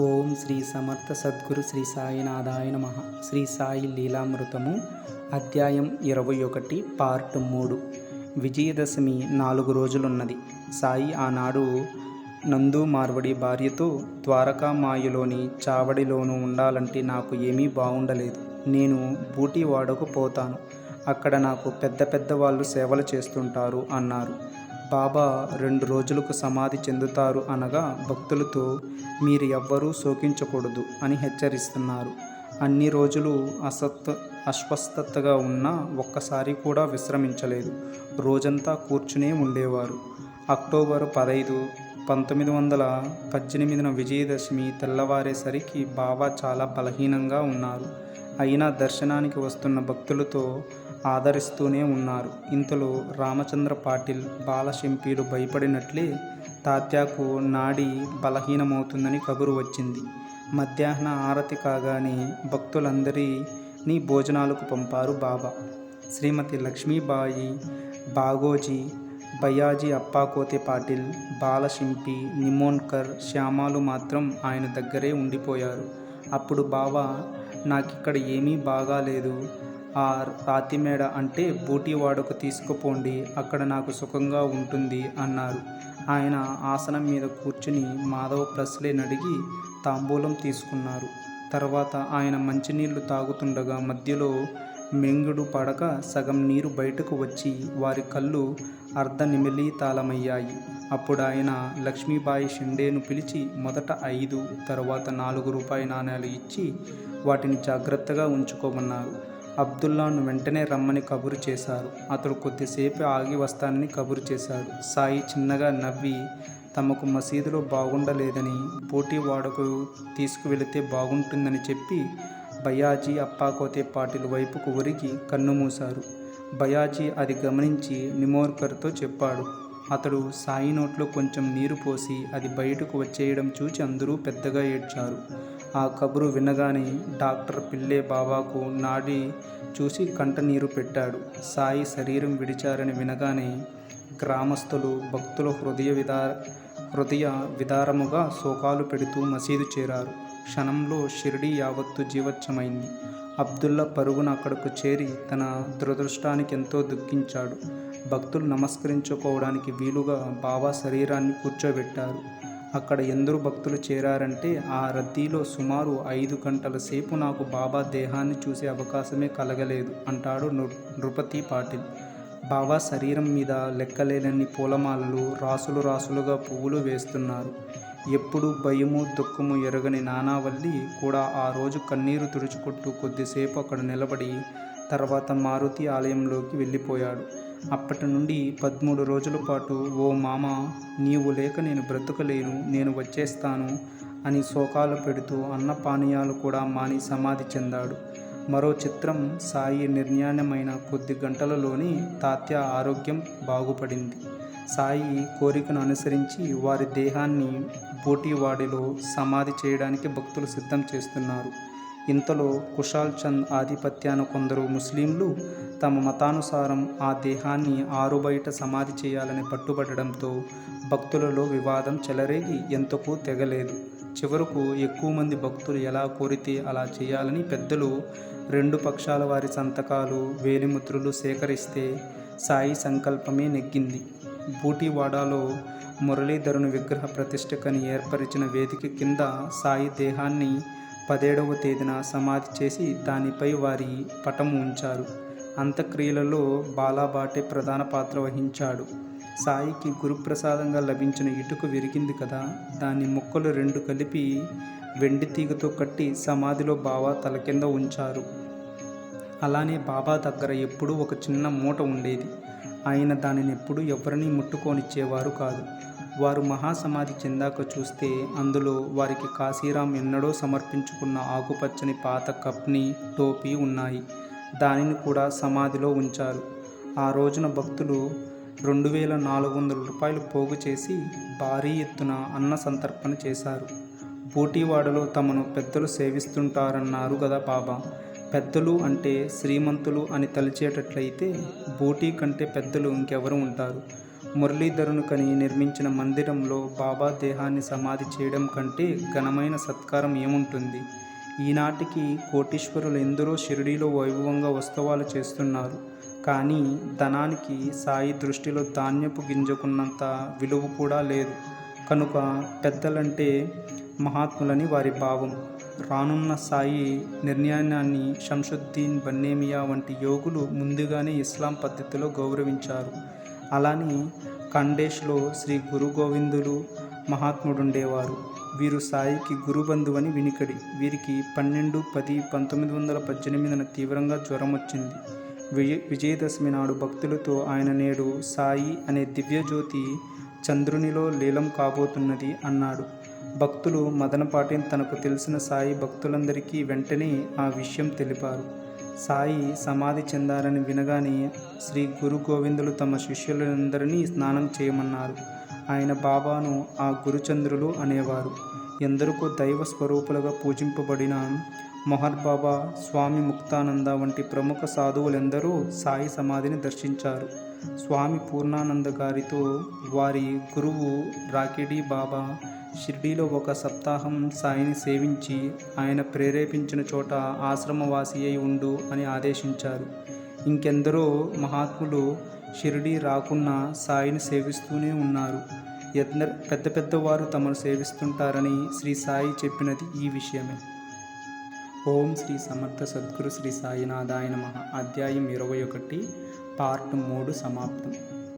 ఓం శ్రీ సమర్థ సద్గురు శ్రీ సాయినాథాయ నమ. శ్రీ సాయి లీలామృతము అధ్యాయం ఇరవై ఒకటి పార్ట్ మూడు. విజయదశమి నాలుగు రోజులున్నది. సాయి ఆనాడు నందు మార్వడి భార్యతో ద్వారకామాయలోని చావడిలోనూ ఉండాలంటే నాకు ఏమీ బాగుండలేదు నేను బూటి వాడకు పోతాను. అక్కడ నాకు పెద్ద పెద్ద వాళ్ళు సేవలు చేస్తుంటారు అన్నారు. బాబా రెండు రోజులకు సమాధి చెందుతారు అనగా భక్తులతో మీరు ఎవ్వరూ శోకించకూడదు అని హెచ్చరిస్తున్నారు. అన్ని రోజులు అసత్ అస్వస్థతగా ఉన్నా ఒక్కసారి కూడా విశ్రమించలేదు. రోజంతా కూర్చునే ఉండేవారు. అక్టోబర్ పదైదు పంతొమ్మిది వందల పద్దెనిమిదిన విజయదశమి తెల్లవారేసరికి బాబా చాలా బలహీనంగా ఉన్నారు. అయినా దర్శనానికి వస్తున్న భక్తులతో ఆదరిస్తూనే ఉన్నారు. ఇంతలో రామచంద్ర పాటిల్ బాలశంపీలు భయపడినట్లే తాత్యాకు నాడి బలహీనమవుతుందని కబురు వచ్చింది. మధ్యాహ్న ఆరతి కాగానే భక్తులందరినీ భోజనాలకు పంపారు బాబా. శ్రీమతి లక్ష్మీబాయి బాగోజీ బయాజీ అప్పాకోతే పాటిల్ బాలశింపి నిమోన్కర్ శ్యామాలు మాత్రం ఆయన దగ్గరే ఉండిపోయారు. అప్పుడు బావా నాకిక్కడ ఏమీ బాగాలేదు. ఆ రాతిమేడ అంటే బూటివాడకు తీసుకుపోండి అక్కడ నాకు సుఖంగా ఉంటుంది అన్నారు. ఆయన ఆసనం మీద కూర్చుని మాధవ ప్రశ్లేని అడిగి తాంబూలం తీసుకున్నారు. తర్వాత ఆయన మంచినీళ్ళు తాగుతుండగా మధ్యలో మెంగుడు పడక సగం నీరు బయటకు వచ్చి వారి కళ్ళు అర్ధ నిమిలీతాలమయ్యాయి అప్పుడు ఆయన లక్ష్మీబాయి షిండేను పిలిచి మొదట ఐదు తర్వాత నాలుగు రూపాయి నాణేలు ఇచ్చి వాటిని జాగ్రత్తగా ఉంచుకోమన్నారు. అబ్దుల్లాను వెంటనే రమ్మని కబురు చేశారు. అతడు కొద్దిసేపు ఆగి వస్తానని కబురు చేశాడు. సాయి చిన్నగా నవ్వి తమకు మసీదులో బాగుండలేదని పోటీ వాడకు తీసుకువెళితే బాగుంటుందని చెప్పి బయాజీ అప్పాకోతే పాటిల్ వైపుకు ఒరిగి కన్నుమూశారు బయాజీ అది గమనించి నిమోర్కర్తో చెప్పాడు అతడు సాయి నోట్లో కొంచెం నీరు పోసి అది బయటకు వచ్చేయడం చూచి అందరూ పెద్దగా ఏడ్చారు. ఆ కబురు వినగానే డాక్టర్ పిల్లే బాబాకు నాడి చూసి కంట నీరు పెట్టాడు. సాయి శరీరం విడిచారని వినగానే గ్రామస్తులు భక్తుల హృదయ విదార హృదయ విదారముగా శోకాలు పెడుతూ మసీదు చేరారు. క్షణంలో షిరిడి యావత్తు జీవచ్చమైంది అబ్దుల్లా పరుగున అక్కడకు చేరి తన దురదృష్టానికి ఎంతో దుఃఖించాడు. భక్తులు నమస్కరించుకోవడానికి వీలుగా బాబా శరీరాన్ని కూర్చోబెట్టారు. అక్కడ ఎందరు భక్తులు చేరారంటే ఆ రద్దీలో సుమారు ఐదు గంటల సేపు నాకు బాబా దేహాన్ని చూసే అవకాశమే కలగలేదు అంటాడు నృపతి పాటిల్. బాబా శరీరం మీద లెక్కలేనన్ని పూలమాలలు రాసులు రాసులుగా పువ్వులు వేస్తున్నారు. ఎప్పుడు భయము దుఃఖము ఎరగని నానావల్లి కూడా ఆ రోజు కన్నీరు తుడుచుకుంటూ కొద్దిసేపు అక్కడ నిలబడి తర్వాత మారుతి ఆలయంలోకి వెళ్ళిపోయాడు. అప్పటి నుండి పదమూడు రోజుల పాటు ఓ మామ నీవు లేక నేను బ్రతకలేను నేను వచ్చేస్తాను అని శోకాలు పెడుతూ అన్న పానీయాలు కూడా మాని సమాధి చెందాడు. మరో చిత్రం సాయి నిర్ణయమైన కొద్ది గంటలలోని తాత్య ఆరోగ్యం బాగుపడింది. సాయి కోరికను అనుసరించి వారి దేహాన్ని బోటివాడిలో సమాధి చేయడానికి భక్తులు సిద్ధం చేస్తున్నారు. ఇంతలో కుషాల్ చంద్ ఆధిపత్యాన కొందరు ముస్లింలు తమ మతానుసారం ఆ దేహాన్ని ఆరుబయట సమాధి చేయాలని పట్టుబడడంతో భక్తులలో వివాదం చెలరేగి ఎంతకు తెగలేదు. చివరకు ఎక్కువ మంది భక్తులు ఎలా కోరితే అలా చేయాలని పెద్దలు రెండు పక్షాల వారి సంతకాలు వేలిముద్రలు సేకరిస్తే సాయి సంకల్పమే నెగ్గింది. బూటివాడాలో మురళీధరుని విగ్రహ ప్రతిష్టకని ఏర్పరిచిన వేదిక కింద సాయి దేహాన్ని పదేడవ తేదీన సమాధి చేసి దానిపై వారి పటం ఉంచారు. అంత్యక్రియలలో బాలాబాటే ప్రధాన పాత్ర వహించాడు. సాయికి గురుప్రసాదంగా లభించిన ఇటుక విరిగింది కదా దాని ముక్కలు రెండు కలిపి వెండి తీగతో కట్టి సమాధిలో బాబా తల కింద ఉంచారు. అలానే బాబా దగ్గర ఎప్పుడూ ఒక చిన్న మూట ఉండేది. ఆయన దానిని ఎప్పుడూ ఎవరిని ముట్టుకొనిచ్చేవారు కాదు. వారు మహాసమాధి చెందాక చూస్తే అందులో వారికి కాశీరాం ఎన్నడో సమర్పించుకున్న ఆకుపచ్చని పాత కప్ని టోపీ ఉన్నాయి. దానిని కూడా సమాధిలో ఉంచారు. ఆ రోజున భక్తులు రెండు వేల నాలుగు వందల రూపాయలు పోగు చేసి భారీ ఎత్తున అన్న సంతర్పణ చేశారు. బూటీవాడలో తమను పెద్దలు సేవిస్తుంటారన్నారు కదా బాబా. పెద్దలు అంటే శ్రీమంతులు అని తలిచేటట్లయితే బూటీ కంటే పెద్దలు ఇంకెవరు ఉంటారు. మురళీధరును కని నిర్మించిన మందిరంలో బాబా దేహాన్ని సమాధి చేయడం కంటే ఘనమైన సత్కారం ఏముంటుంది? ఈనాటికి కోటీశ్వరులు ఎందరో షిరిడీలో వైభవంగా ఉత్సవాలు చేస్తున్నారు. కానీ ధనానికి సాయి దృష్టిలో ధాన్యపు గింజకున్నంత విలువ కూడా లేదు. కనుక పెద్దలంటే మహాత్ములని వారి భావం. రానున్న సాయి నిర్ణయాన్ని షంషుద్దీన్ బన్నేమియా వంటి యోగులు ముందుగానే ఇస్లాం పద్ధతిలో గౌరవించారు. అలానే ఖండేష్లో శ్రీ గురు గోవిందులు మహాత్ముడుండేవారు. వీరు సాయికి గురుబంధువని వినికడి. వీరికి పన్నెండు పది పంతొమ్మిది వందల పద్దెనిమిదిన తీవ్రంగా జ్వరం వచ్చింది విజయ విజయదశమి నాడు భక్తులతో ఆయన నేడు సాయి అనే దివ్యజ్యోతి చంద్రునిలో లీలం కాబోతున్నది అన్నాడు. భక్తులు మదనపాటిని తనకు తెలిసిన సాయి భక్తులందరికీ వెంటనే ఆ విషయం తెలిపారు. సాయి సమాధి చెందారని వినగానే శ్రీ గురు గోవిందులు తమ శిష్యులందరినీ స్నానం చేయమన్నారు. ఆయన బాబాను ఆ గురుచంద్రులు అనేవారు. ఎందరికో దైవ స్వరూపులుగా పూజింపబడిన మొహర్ బాబా స్వామి ముక్తానంద వంటి ప్రముఖ సాధువులెందరూ సాయి సమాధిని దర్శించారు. స్వామి పూర్ణానంద గారితో వారి గురువు రాకిడి బాబా షిర్డీలో ఒక సప్తాహం సాయిని సేవించి ఆయన ప్రేరేపించిన చోట ఆశ్రమవాసి అయి ఉండు అని ఆదేశించారు. ఇంకెందరో మహాత్ములు షిరిడీ రాకున్నా సాయిని సేవిస్తూనే ఉన్నారు. ఎందరు పెద్ద పెద్దవారు తమను సేవిస్తుంటారని శ్రీ సాయి చెప్పినది ఈ విషయమే. ఓం శ్రీ సమర్థ సద్గురు శ్రీ సాయినాథాయ నమ. అధ్యాయం ఇరవై ఒకటి పార్ట్ మూడు సమాప్తం.